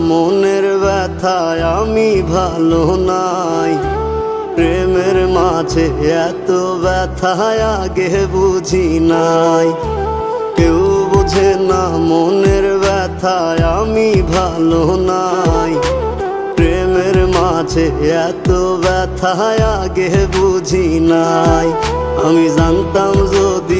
মনের ব্যথায় আমি ভালো নাই। প্রেমের মাঝে এত ব্যথায় আগে বুঝি নাই। কেউ বোঝে না মনের ব্যথায় আমি ভালো নাই। প্রেমের মাঝে এত ব্যথায় আগে বুঝি নাই। আমি জানতাম যদি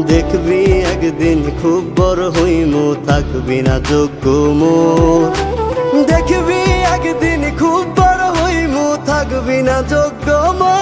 দেখবি একদিন খুব বড় হইমু, থাকবি না যোগ্য মোর দেখবি একদিন খুব বড় হইমু, থাকবি না যোগ্য মোর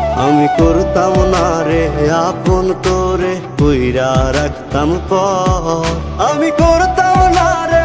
আমি করতাম না রে আপন করে কইরা রাখতাম পর আমি করতাম না রে